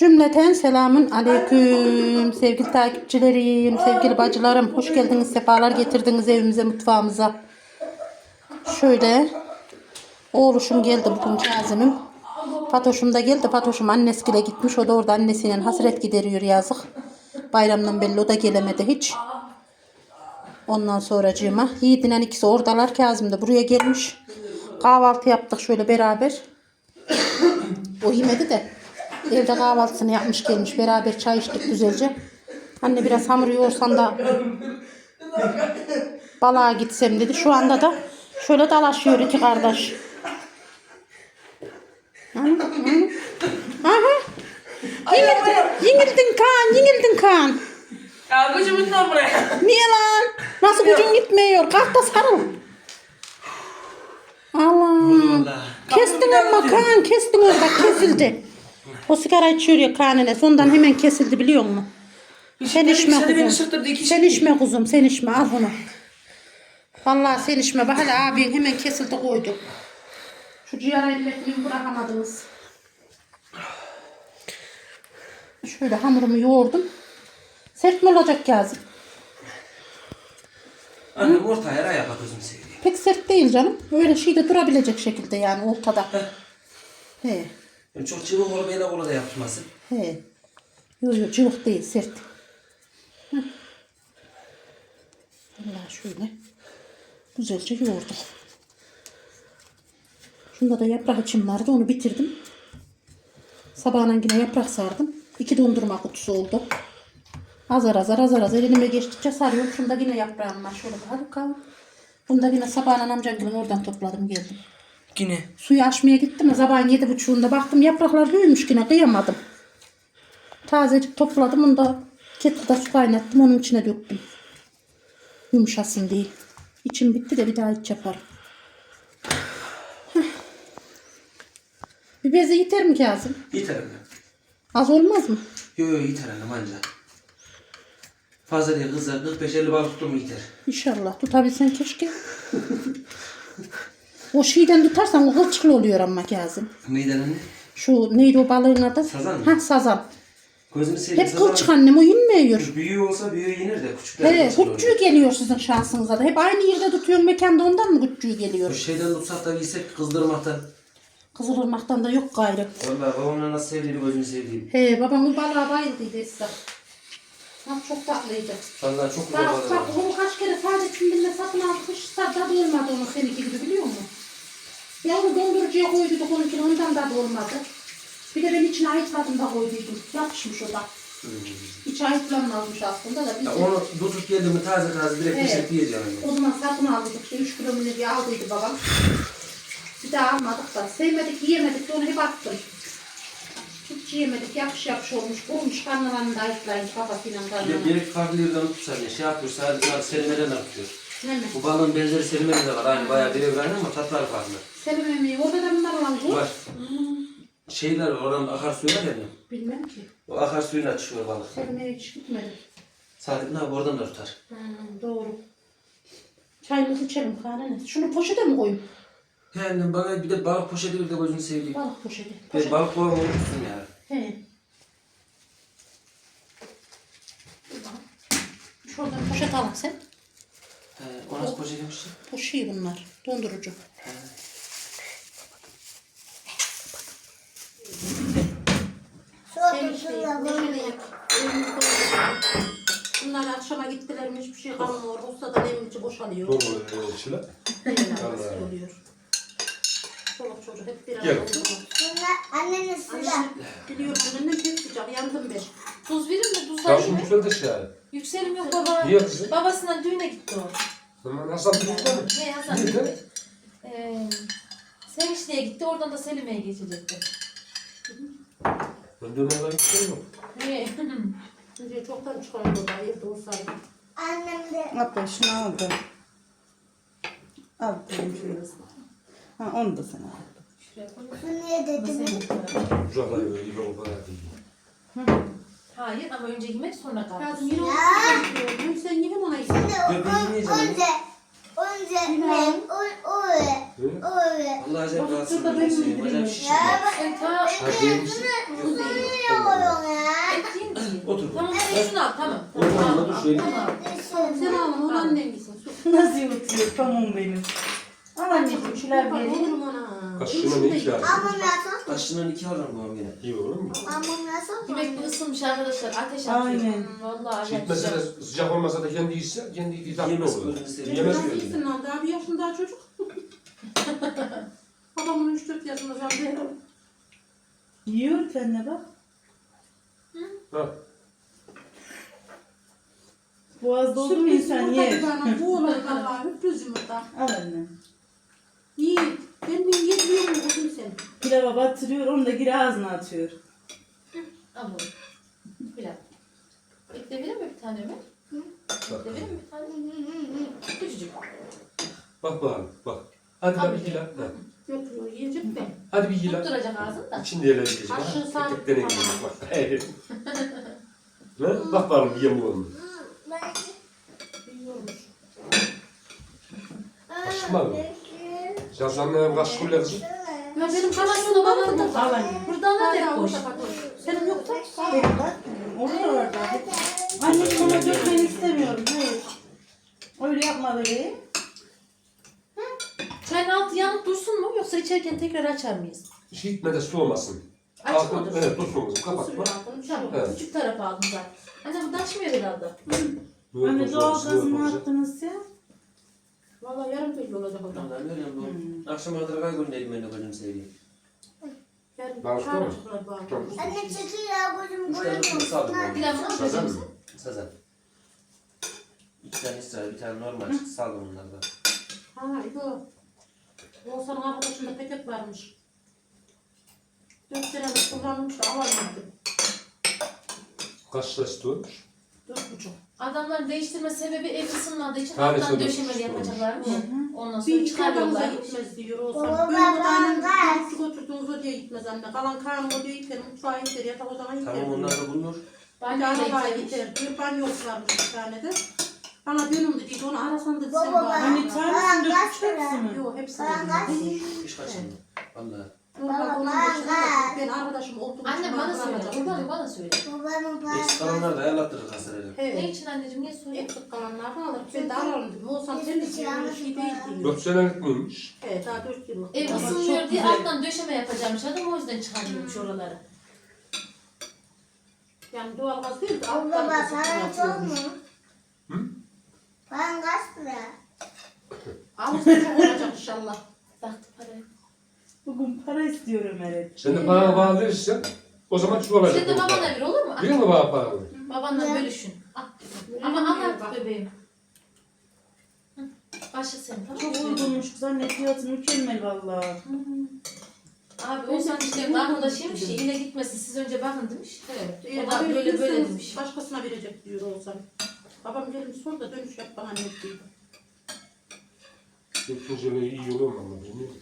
Cümleten selamun aleyküm sevgili takipçilerim, sevgili bacılarım. Hoş geldiniz, sefalar getirdiniz evimize, mutfağımıza. Şöyle oğluşum geldi bugün Kazım'ım. Fatoş'um da geldi. Fatoş'um annesiyle gitmiş. O da orada annesiyle hasret gideriyor yazık. Bayramdan belli o da gelemedi hiç. Ondan sonracığıma Yiğit'in ikisi oradalar. Kazım da buraya gelmiş. Kahvaltı yaptık şöyle beraber. O yemedi de evde kahvaltısını yapmış gelmiş. Beraber çay içtik güzelce. Anne biraz hamur yoğursan da balığa gitsem dedi. Şu anda da şöyle dalaşıyor iki kardeş. Aha. Yengildin Kaan, yengildin Kaan. Ya gücümün de buraya. Niye lan? Nasıl gücün gitmiyor? Kalk da sarıl. Allah. Kestin ama Kaan kestin orada kesildi. O sigara içiyor ya Kaan'ına. Sondan hemen kesildi biliyor musun? Sen içme kuzum. Sen içme kuzum sen içme al bunu. Vallahi sen içme. Bak hele abin hemen kesildi koydu. Şu ciğer elletmeyi bırakamadınız. Şöyle hamurumu yoğurdum. Sert mi olacak Kazım? Annem orta yere yap gözüm sevdiğim. Pek sert değil canım. Öyle şeyde durabilecek şekilde yani ortada. He. Yani çok çabuk olup ele kola da yapışmasın. He. Yok yok cıvık değil sert. Heh. Şöyle. Güzelce yoğurdum. Şunda da yaprak için vardı onu bitirdim. Sabahına yine yaprak sardım. İki dondurma kutusu oldu. Azar azar azar azar elime geçtikçe sarıyorum. Şunda yine yaprağım var. Şöyle bakalım. Bunda yine sabahına amcam gibi oradan topladım geldim. Yine. Suyu açmaya gittim sabahın yedi buçuğunda baktım yapraklar büyümüş yine kıyamadım. Tazecik topladım onu da kettle'da su kaynattım onun içine döktüm. Yumuşasın diye. İçim bitti de bir daha iç yaparım. Heh. Bir bezi yeter mi Kazım? Yeter annem. Az olmaz mı? Yo yo yeter annem anca. Fazla değil kızlar 45-50 balık tuttum yeter. İnşallah tutabilsen keşke. o şeyden tutarsan o kılçıklı oluyor ama Kazım. Neyden anne? Şu neydi o balığın adı? Sazan mı? Ha sazan. Gözümü sevdiğim Hep kılçık annem o yenmiyor. Büyüğü olsa büyüğü yenir de küçükler He, oluyor? küçüğü geliyor sizin şansınıza da. Hep aynı yerde tutuyorsun mekanda ondan mı küçüğü Bu geliyor? şeyden tutsak da bilsek kızdırmaktan. Kızılırmaktan da yok gayrı. Vallahi babamla nasıl sevdiğini gözümü sevdiğim. He babamın balığa bayıldıydı Esra. Bak çok tatlıydı. Vallahi çok güzel Bak balık. bak onu kaç kere sadece kimdirle satın aldık. Hiç tadı olmadı onun seninki gibi biliyor musun? Ya onu dondurucuya koyduyduk onunkini ondan da olmadı. Bir de ben içine ayıtmadım da koyduydum. Yapışmış o da. İçi ayıtlanmazmış aslında da. Biz Ya onu tutup geldi mi taze taze direkt Evet. pişirip yiyeceğim. anne. O zaman satın aldık işte 3 kilo mu ne diye aldıydı babam. Bir daha almadık da sevmedik yiyemedik de onu hep attım. Hiç yiyemedik yapış yapış olmuş kurumuş karnılarını da ayıklayınca kafasıyla Bir de bir farklı yerden tutsa ne şey yapıyor sadece selimeden tutuyor. Bu balığın benzeri selimede de var. Aynı bayağı bir evren ama tatları farklı. Selim emeği da bunlar olan bu. Var. Şeyler var, oranın akarsuyu var ya. Bilmem ki. O akarsuyla çıkıyor balık. Eve hiç gitmedi. Ne abi oradan da tutar. Hmm, doğru. Çayımızı içelim kahvene. Şunu poşete mi koyayım? He annem bana bir de balık poşeti bir de gözünü sevdiğim. Balık poşeti. Ben Poşet. balık kovam unutmuşsun ya. He. Şuradan poşet alın sen. He, o nasıl poşet? Bu şey bunlar. Dondurucu. Sen işte neşeli yap. Elimizi dolduralım. Bunlar akşama gittiler mi hiçbir şey kalmıyor. Olsa da demirci boşalıyor. Dolu e, şeyler. Öyle nasıl oluyor. Çoluk çocuk hep bir Gel. arada oldu. Bunlar annenin sıra. Biliyorum annem pek sıcak yandım ben. Tuz verir mi? Tuz Ya var şu mı? yükseldi yani. Yükselim yok baba. Niye kızım? Babasından düğüne gitti o. Zaman Hasan gitti mi? Ne Hasan Niye? Ee, Sevinçli'ye gitti oradan da Selime'ye geçecekti. Ben dönemden gittim mi? Ne? Şimdi çoktan çıkardı da evde olsaydı. Annem de Hatta şunu. Al benim şöyle. Ha onu da sen al. bunu niye böyle gibi o kadar değil. Hayır ama önce yemek sonra Kazım kaldı. yine onu diyorum. Sen yine ona. Yok, yemeyeceğim. önce önce ben o öyle öyle. Allah acayip Bak, rahatsız ediyor benim Acayip var. şişik. Ya ben Sen ta ben bunu yapıyorum. Otur. Tamam şunu al tamam. Otur, Tamam, al, şöyle. tamam. Sen ağlama o annen gitsin. Nasıl yutuyor pamuğum benim. Al anneciğim şular vereyim. Oğlum ana. Kaşığına ne iki lazım? Amam yasak. Taşından iki alırım babam yine. İyi olur mu? Amam yasak. Yemek bir ısınmış arkadaşlar. Ateş atıyor. Aynen. Vallahi acayip mesela sıcak olmasa da kendi yiyse kendi tatlı Yemez olur. gözünü seveyim. Yemez Nasıl gözünü. iyisin lan? Daha bir yaşında çocuk. Babamın 3-4 yaşında zannediyorum. Yiyor kendine bak. Ha. Boğazda oldu mu insan yer. Bu olur Allah'a hüpüz yumurta. Al anne. İyi. Ben bir yediyorum bugün sen. Pilava batırıyor onu da geri ağzına atıyor. Bunu. Pilav. Ekle verir mi bir tane mi? Ekle verir mi bir tane? Küçücük. Bak bakalım bak. Hadi lan bir bir yila. Ha. Götürüyor yiyecek de. Hadi bir yila. Tutturacak ağzını da. İçinde yerler yiyecek. Ha. sağ- Tek tek deneyim bak. Evet. Ne? Bak bakalım bir yemu onu. Yiyormuş. Kaşık mı sonra kaşık kulle kızım. Ya benim kaşığım bana da. da. Al anne. Buradan da orada bak. Senin yoksa Benim bak. Orada da var daha. Anneciğim ona dökmeni istemiyorum. Hayır. Öyle yapma böyle. Çayın altı yanıp dursun mu yoksa içerken tekrar açar mıyız? Şey gitmede su olmasın. Açma Altın- dursun. Evet dursun kızım kapatma. Tamam. Evet. Küçük tarafa aldım zaten. Anne bu taşmıyor herhalde. Böyle Anne doğal gazını attınız ya. Valla yarın belli olacak o da. Ondan veriyorum bu. Akşama kadar kay göndereyim ben de gözünü seveyim. Çağıracaklar bana. Tamam. Anne çekil ya gözüm Üç tane mı Sazan mı? Sazan. İki tane İsrail, bir tane normal. Saldım onlardan. Ha İbo. Oğuzhan'ın arkadaşında petek varmış. Dört senedir kullanmış da alamadım. Kaç istiyormuş? Dört buçuk. Adamların değiştirme sebebi ev ısınmadığı için Tanesi alttan de döşemeli tutmuş. yapacaklarmış. Ondan Bir sonra iki çıkarıyorlar. gitmez diyor Oğuzhan. Baba, Böyle bir tane baba. küçük götürdüğünüz odaya gitmez anne. Kalan karnım odaya gider, mutfağa gider, yatak odana gider. Tamam onlar da bulunur. Ben Ben de de arabaya gitmiş. gider diyor. Banyosu varmış bir tane de. Bana dönüm dediydi, onu arasan dedi Baba, sen baba. bana. Anne tanesini dökmüş hepsini. Yok hepsini Bana kaç? dedi. Hiç kaçırma. Vallahi. Baba, baba. ben arkadaşım oturup Annem bana söyle. Kurbanım bana söyle. Babamın Eksik parası. kalanlar da ayarlattırır hastaneleri. Ne Evet. için anneciğim niye söyle? Eksik kalanlardan alır. Ben de ararım dedim. Olsam sen de bir şey değil diyor. Dört senelik miymiş? Evet daha dört yıllık. Ev Ama ısınmıyor çok diye güzel. alttan döşeme yapacakmış adam o yüzden çıkarıyormuş oraları. Yani doğalgaz değil de Baba alttan paran çok yapıyormuş. mu? Hı? Paran kaç lira? Çok olacak inşallah. Baktı paraya. Bugün para istiyor Ömer'e. Sen de bana bağlı verirsen o zaman şu olacak. Sen de babana ver olur mu? Biliyor musun bana paranı? Babanla bölüşün. Al. Ama anlat bebeğim. Hı. Başı sen tamam Çok mı? uygunmuş kız anne fiyatı mükemmel valla. Abi o sen işte arkadaşıymış ya yine gitmesin siz önce bakın demiş. Evet. O da böyle böyle demiş. Başkasına verecek diyor olsam. Babam gelmiş sor da dönüş yap bana ne diyor. İkinci yılı iyi olur mu bilmiyorum.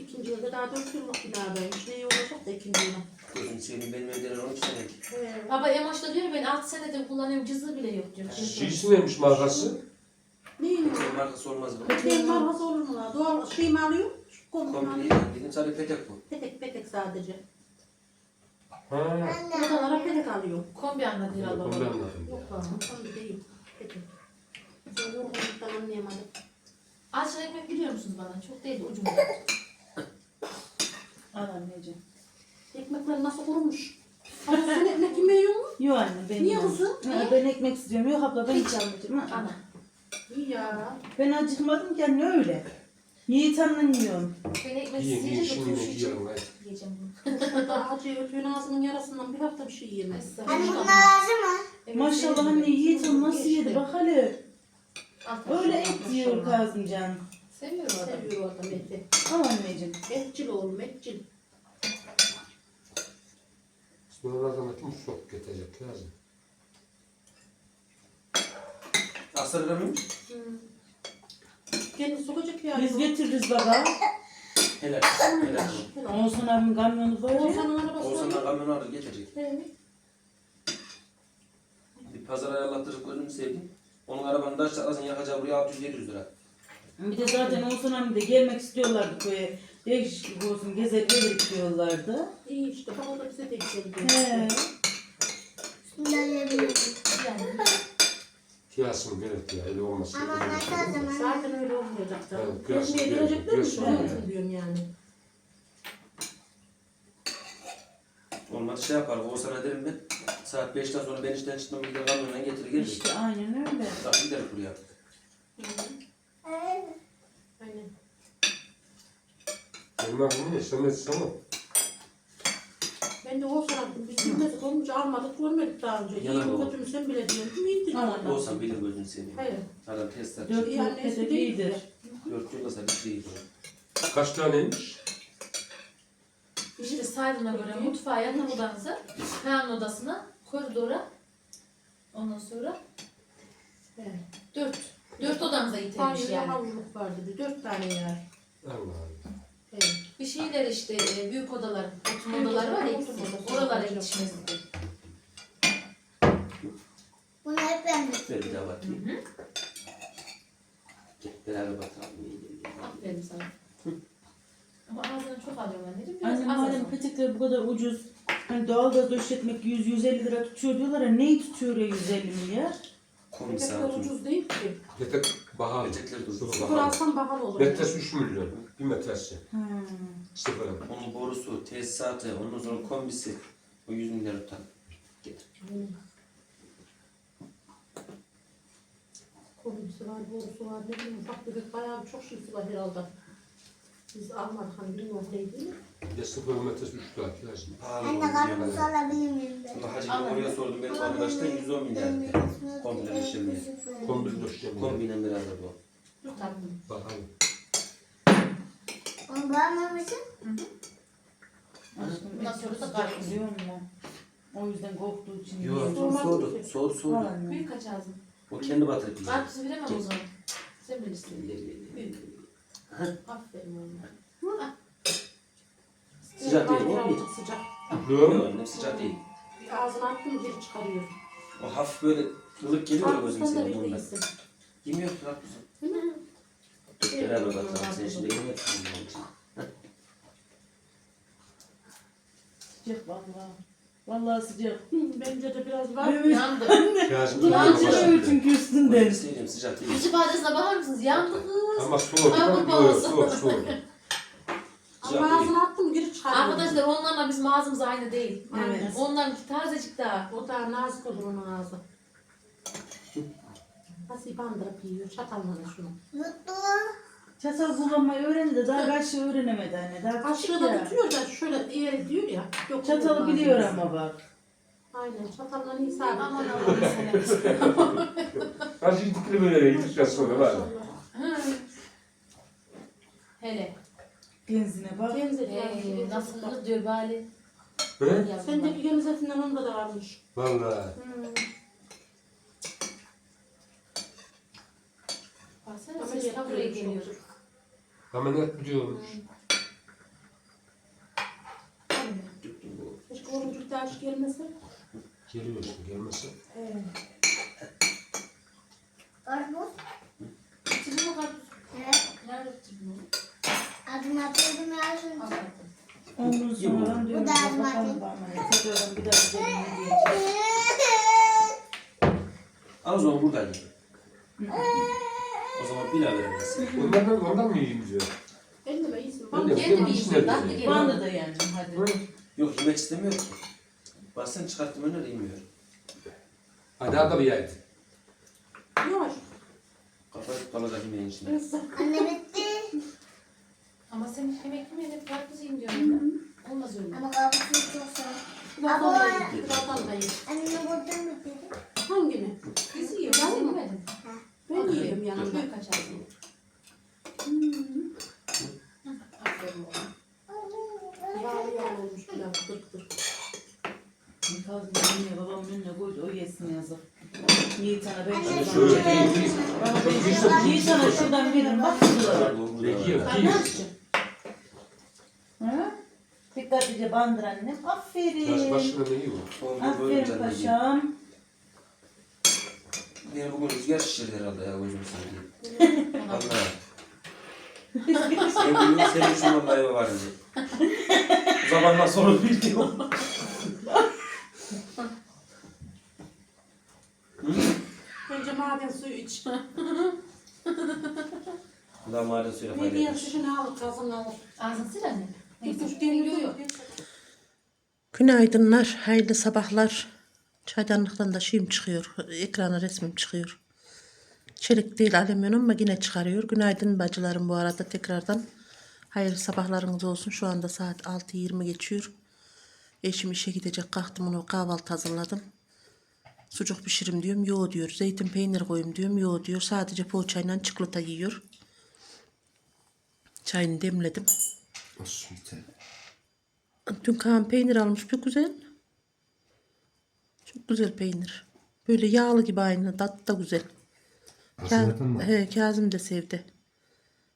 İkinci yılda daha dört yıllık binadaymış. Ne iyi olacak da ikinci yılda. Gözünü seveyim benim evden 13 senelik. Evet. Baba Emoş da diyor ben 6 senedir kullanıyorum cızı bile yok diyor. Şeysi neymiş markası? Neyin Senin var? markası olmaz bu. Peteğin markası olur mu la? Doğal şey mi alıyor? Kombin Kombini alıyor. dedim. Sadece petek bu. Petek petek sadece. Ha. Odalara petek alıyor. Kombi anladı herhalde ben baba. anladım. Yok lan kombi değil. Petek. Sen yorgunluktan anlayamadım. Açın ekmek biliyor musunuz bana? Çok değil ucum. Al anneciğim. Ekmekler nasıl kurumuş? Ama sen ekmek yemiyor musun? Yok anne ben Niye kızım? Ha, ben ekmek istiyorum. Yok abla ben hiç almayacağım. Ha. Ana. İyi ya. Ben acıkmadım ki anne öyle. Yiğit yiyorum. Ben ekmek İyi iyi yiyince de şimdi turşu yiyeceğim bunu. Daha acı ötüğün ağzının yarasından bir hafta bir şey yiyemez. Anne bunlar lazım mı? Evet, Maşallah anne Yiğit'im nasıl yedi bak hele. Öyle et yiyor Kazımcan. Seviyorum adamı. Seviyor adam eti. Al anneciğim. Etçil oğlum etçil. Sınırlardan atmış sok getirecek lazım. Aslanlar mı? Kendi sokacak ya. Biz getiririz baba. Helal. Helal. Oğuzhan abinin kamyonu var ya. Oğuzhan'ın arabası Oğuzhan'dan var. kamyonu alır getirecek. Evet. Bir pazar ayarlattırıp gözünü seveyim. Onun arabanın da çatlasın yakacağı buraya 600-700 lira. Bir de zaten Oğuzhan anne de gelmek istiyorlardı köye. Değişiklik olsun gezek gelip diyorlardı. İyi işte baba da bize de He. güzel Kıyasın gerek ya öyle olmasın. Ama başka zaman Zaten öyle olmayacak canım. Evet, biraz- Görmeye biraz- gelecekler mi? biraz sonra Onun yani. diyorum yani. Şey yapar. O sana derim ben. Saat 5'ten sonra ben işten çıktım. Bir de kamyonla getirir gelir. İşte aynen öyle. Daha gider buraya. Onlar bunu istemez sana. Ben de o sanatım. Biz bilmezdik olunca almadık görmedik daha önce. Yalan İyi oldu. kötü mü sen bile diyorsun. İyidir. Aynen. Olsan bilir gözünü seveyim. Hayır. Adam test Dört atacak. İyi annesi değildir. iyidir. Dört yıl olsa bir şey iyi. Kaç taneymiş? İşte saydığına göre mutfağa, yatak odanıza, Kaan'ın odasına, koridora, ondan sonra Evet. dört. Dört odanıza itemiş Banyoda yani. havluluk vardı. Bir dört tane yer. Allah Allah. Şeyler işte e, büyük odalar, oturma odaları var ya, odası. oralara yetişmezdi. Bunu hep ben de. Ver bir daha bakayım. Gel beraber bakalım. İyi, iyi, iyi. Aferin sana. Ama ağzını çok alıyorum anneciğim. Biraz Annem az az. madem petekler bu kadar ucuz, hani doğalgaz döşetmek 100-150 lira tutuyor diyorlar ya, neyi tutuyor ya 150 milyar? Komiser Petekler ucuz değil ki. Yetek bahar. Petekler de ucuz. Sıfır Sıfır bahar. alsam pahalı olur. Metresi 3 milyon. Bir metresi. Hmm. Sıfır. Onun borusu, tesisatı, ondan sonra kombisi. O 100 milyar tutar. Getir. Komünisi var, borusu var, ne bileyim ufak tefek bayağı çok şeysi var herhalde. Biz almadık hani bilmiyorum neydi. De sıfır metresi 3 lira lazım. Pahalı Anne karpuz alabilir miyim ben? Ama Hacı gibi oraya sordum benim arkadaştan 110 milyar. Komple işlemeye. Kombil döşlemi. Kombinen beraber bu. Tabii. Bakalım. Onu. Aşkım, Bundan sonra da karpuz. biliyor musun? O yüzden korktuğu için. Yok, soğudu, soğudu, soğudu. Vallahi. Büyük kaç ağzın? O kendi batırıp yiyor. Karpuzu veremem o zaman. Sen bilirsin. Büyük. Aferin oğlum. Sıcak değil mi Birazcık oğlum? Sıcak. Yok. Yok annem sıcak değil. Bir ağzına attın mı geri çıkarıyor. O hafif böyle ılık geliyor ya gözüm senin değilsin. Yemiyor ki karpuzu. Beraber bakalım. Sen şimdi bunun için. Sıcak vallahi. Vallahi sıcak. Bence de biraz var. Evet. Yandı. Kazım Yancı da da çünkü Ben üstünde. söyleyeyim sıcak değil. Yüz ifadesine bakar mısınız? Yandı kız. Ama soğuk. Yok baba olsun. soğuk soğuk. Ama ağzına attım geri çıkarıyor. Arkadaşlar onlarla bizim ağzımız aynı değil. Evet. Onlarınki tazecik daha. O da nazik olur onun ağzı. Nasıl bandırıp yiyor. Çatalla şunu. Mutlu. Çatal kullanmayı öğrendi de daha kaç şey öğrenemedi anne. Daha küçük Kaşığı da ya. tutuyor da şöyle eğer diyor ya. Yok, Çatalı olmaz. biliyor ama bak. Aynen çatalla iyi sabit. Aman Allah'ım sen Hacı dikili böyle yedikten sonra var. Hele. Genzine bak. Ee, nasıl kız diyor bari. He? Sendeki geniz etinden onda da varmış. Vallahi. Hmm. Tam buraya geliyor. Ameliyat biliyormuş. Keşke orucuk da aç gelmese. Geliyorsun gelmese. Evet. Karpuz. Bitirdin mi karpuz? Evet. Nerede onu? Adım atıyordum ya şimdi. Aferin. Ondan sonra diyorum Bu da elma bana. Tekrardan bir daha gidelim ne diyecek. Al o zaman buradan daha veremezsin. Onlardan ondan mı yiyeyim diyor. Elime iyisin. Öyle Bak. mi? Kendi bir ben de diyor. geliyorum. Bana da yani hadi. Yok yemek istemiyor ki. Bazen çıkarttım de yemiyor. Hadi hadi bir yaydı. Yavaş. Kafa kalacak yemeğin içinde. Anne bitti. Ama sen yemek yemeyin hep karpuz yiyin diyorum ben. Olmaz öyle. Ama karpuzu çok da ye. Anne buldun mu dedi? Hangini? Biz yiyoruz. Sen yemedin. Ben yiyeyim yanında. Kaç ağzın. Aferin oğlum. Yağlı yağlı olmuş pilav. Kırk kırk. Kazım babamın önüne koydu o yesin yazık. Yiğit sana ben şuradan ben- Yiğit sana şuradan verin bak şurada. Peki yok. Sen ne yapacaksın? Hı? Dikkatlice bandır annem. Aferin. Aferin paşam. Beni bugün rüzgar şişirdi herhalde ya gözüm seveyim. Vallahi. Sen biliyorsun senin için vallahi var diye. Bu zamandan sonra bilmiyorum. Bence önce maden suyu iç. Bu da maden suyla Ne fayda diye etmiş. şunu al kazın al. Ağzını sil anne. Yok, yok. yok. Günaydınlar, hayırlı sabahlar. Çaydanlıktan da şeyim çıkıyor, ekrana resmim çıkıyor. Çelik değil alüminyum ama yine çıkarıyor. Günaydın bacılarım bu arada tekrardan. Hayırlı sabahlarınız olsun. Şu anda saat 6.20 geçiyor. Eşim işe gidecek. Kalktım onu kahvaltı hazırladım. Sucuk pişirim diyorum. Yo diyor. Zeytin peynir koyayım diyorum. Yo diyor. Sadece poğaçayla çikolata yiyor. Çayını demledim. Dün Kaan peynir almış bir güzel. Çok güzel peynir. Böyle yağlı gibi aynı. Tat da güzel. Ka- he, Kazım da sevdi.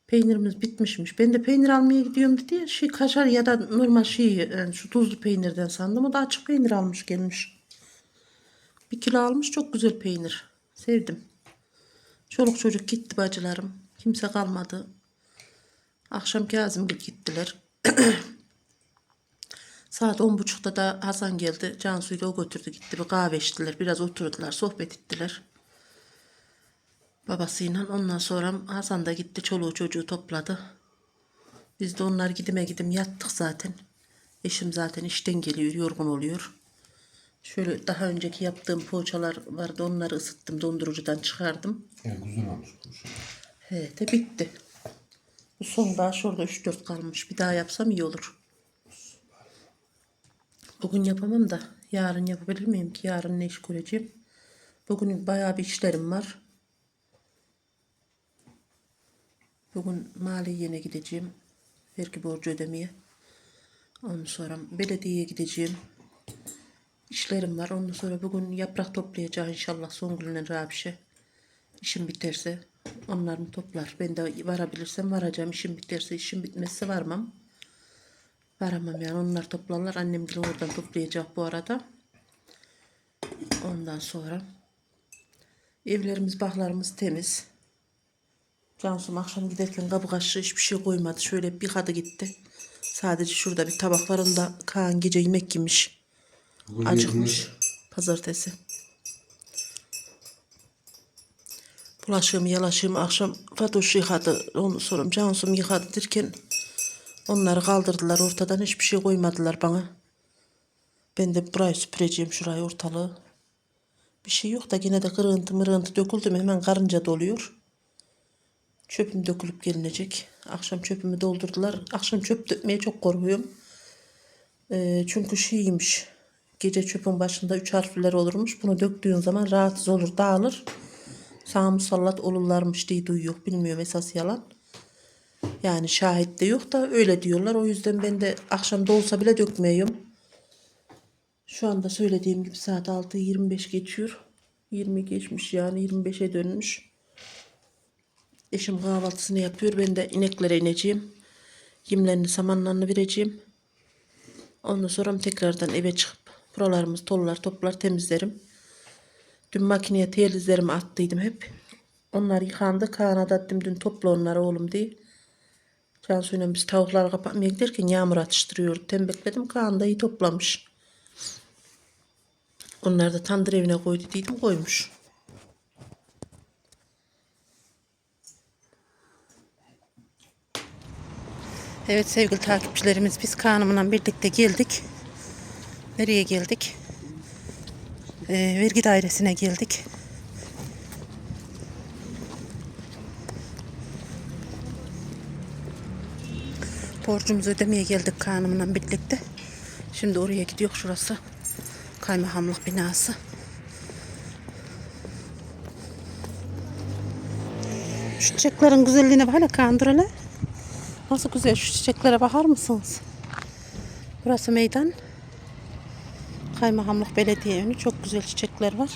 Peynirimiz bitmişmiş. Ben de peynir almaya gidiyorum dedi ya. Şey kaşar ya da normal şey yani şu tuzlu peynirden sandım. O da açık peynir almış gelmiş. Bir kilo almış çok güzel peynir. Sevdim. Çoluk çocuk gitti bacılarım. Kimse kalmadı. Akşam Kazım gittiler. Saat on buçukta da Hasan geldi. Cansu'yla o götürdü gitti. Bir kahve içtiler. Biraz oturdular. Sohbet ettiler. Babasıyla. Ondan sonra Hasan da gitti. Çoluğu çocuğu topladı. Biz de onlar gidime gidim yattık zaten. Eşim zaten işten geliyor. Yorgun oluyor. Şöyle daha önceki yaptığım poğaçalar vardı. Onları ısıttım. Dondurucudan çıkardım. Ya güzel olmuş şey. He de bitti. Bu son daha şurada 3-4 kalmış. Bir daha yapsam iyi olur. Bugün yapamam da yarın yapabilir miyim ki? Yarın ne iş göreceğim? Bugün bayağı bir işlerim var. Bugün maliyene gideceğim. Vergi borcu ödemeye. Ondan sonra belediyeye gideceğim. İşlerim var. Ondan sonra bugün yaprak toplayacağım inşallah Songül'ün Rabişe. İşim biterse onların toplar. Ben de varabilirsem varacağım. İşim biterse işim bitmezse varmam. Varamam yani onlar toplarlar. Annem de oradan toplayacak bu arada. Ondan sonra evlerimiz, bahlarımız temiz. Cansu'm akşam giderken kabı kaşığı hiçbir şey koymadı. Şöyle bir kadı gitti. Sadece şurada bir tabak var. Onda Kaan gece yemek yemiş. Bugün Acıkmış. Pazartesi. Bulaşığımı yalaşığımı akşam Fatoş yıkadı. Onu sonra Cansu'm yıkadı derken onları kaldırdılar ortadan hiçbir şey koymadılar bana. Ben de burayı süpüreceğim şurayı ortalığı. Bir şey yok da yine de kırıntı mırıntı döküldü mü hemen karınca doluyor. Çöpüm dökülüp gelinecek. Akşam çöpümü doldurdular. Akşam çöp dökmeye çok korkuyorum. Ee, çünkü şeymiş. Gece çöpün başında üç harfler olurmuş. Bunu döktüğün zaman rahatsız olur, dağılır. Sağ musallat olurlarmış diye duyuyor. Bilmiyorum esas yalan. Yani şahit de yok da öyle diyorlar. O yüzden ben de akşam da olsa bile dökmeyeyim. Şu anda söylediğim gibi saat 6.25 geçiyor. 20 geçmiş yani 25'e dönmüş. Eşim kahvaltısını yapıyor. Ben de ineklere ineceğim. Yemlerini samanlarını vereceğim. Ondan sonra tekrardan eve çıkıp buralarımız tollar toplar temizlerim. Dün makineye telizlerimi attıydım hep. Onlar yıkandı. Kaan'a da attım dün topla onları oğlum diye. Cansu'yla biz tavukları kapatmaya giderken yağmur atıştırıyordu. Tembekledim. Kaan da iyi toplamış. Onları da tandır evine koydu dedim koymuş. Evet sevgili takipçilerimiz biz Kaan'ımla birlikte geldik. Nereye geldik? Ee, vergi dairesine geldik. Borcumuzu ödemeye geldik Kaan'ımla birlikte. Şimdi oraya gidiyor şurası. Kaymakamlık binası. Şu çiçeklerin güzelliğine bak hele. Nasıl güzel şu çiçeklere bakar mısınız? Burası meydan. Kaymakamlık Belediye önü. Çok güzel çiçekler var.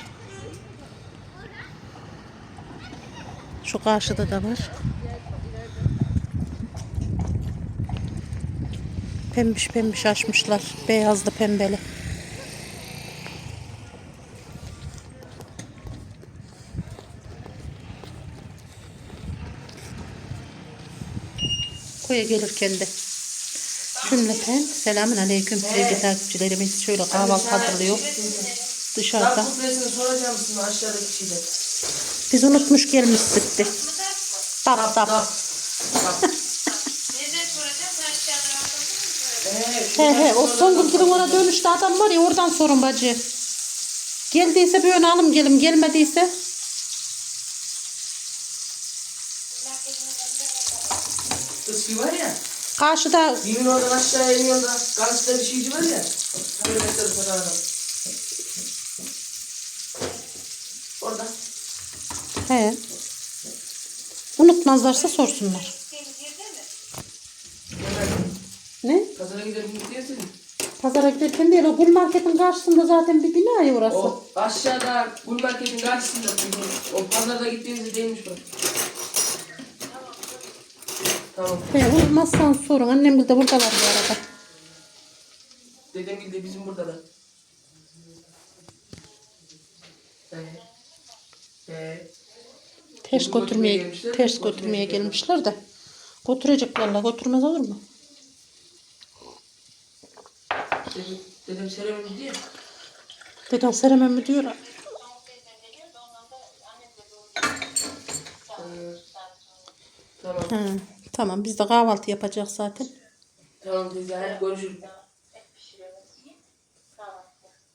Şu karşıda da var. Pembiş pembiş açmışlar. Beyazlı pembeli. Koya gelirken de cümleten selamün aleyküm sevgili takipçilerimiz şöyle kahvaltı hazırlıyor dışarıda? Biz unutmuş gelmiştik de. Tap tap. He he o son gün ona dönüştü adam var ya oradan sorun bacı. Geldiyse bir ön alım gelim gelmediyse. Ispi var ya. Karşıda Bimin oradan aşağıya iniyor da karşıda bir şeyci var ya. Böyle metre sonra adam. Orada. he. Unutmazlarsa sorsunlar. Ne? Pazara gidelim diyorsun. Pazara giderken değil o gül marketin karşısında zaten bir bina ya orası. O aşağıda Gül Market'in karşısında. O pazarda gittiğinizde değilmiş bak. Tamam. He unutmazsan sorun. Annem de buradalar bu arada. Dedem gibi de bizim burada. Evet. Ters götürmeye ters götürmeye gelmişler de. Götürecek valla götürmez olur mu? Dedem, dedem serememiz diye. Dedem seremem mi diyor. Tamam. He, tamam biz de kahvaltı yapacağız zaten. Tamam teyze hadi görüşürüz.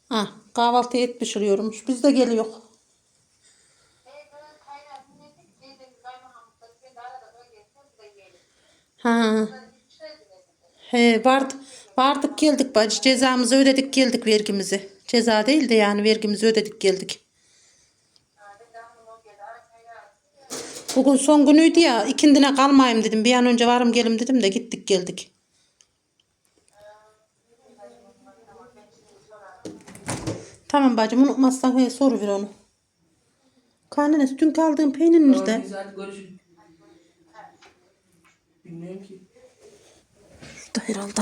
Ha, kahvaltı et pişiriyormuş. Biz de geliyor. Ha. He, vardı, vardık geldik bacı. Cezamızı ödedik geldik vergimizi. Ceza değil de yani vergimizi ödedik geldik. Bugün son günüydü ya. ikindine kalmayayım dedim. Bir an önce varım gelim dedim de gittik geldik. Tamam bacım unutmazsan he, soru ver onu. Karnene dün aldığın peynir Tamam nerede? teyze hadi görüşürüz. Bilmiyorum ki. Şurada herhalde.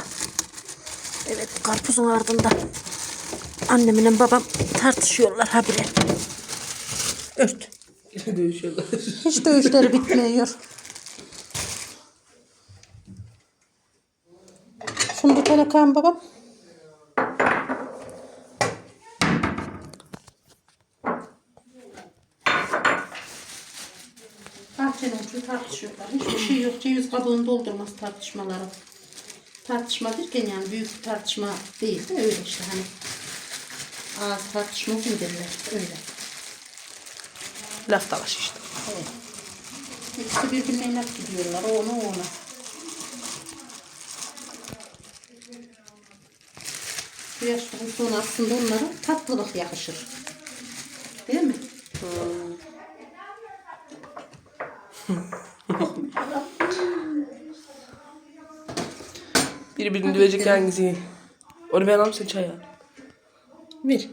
Evet karpuzun ardında. Annemle babam tartışıyorlar habire. Ört. Dövüşüyorlar. Hiç dövüşleri bitmiyor. Fındık Anakan babam. Bahçenin ucu tartışıyorlar. Hiçbir şey yok. Ceviz kabuğunu doldurmaz tartışmaları. Tartışma derken yani büyük bir tartışma değil de öyle işte hani. Ağız tartışma mı derler öyle. Laf dalaş işte. Evet. İkisi birbirine laf gidiyorlar. O ona o ona. Bu yaştan sonra aslında onlara tatlılık yakışır. Değil mi? Birbirini dövecek hangisi? Onu ben alayım sen çaya. Ver.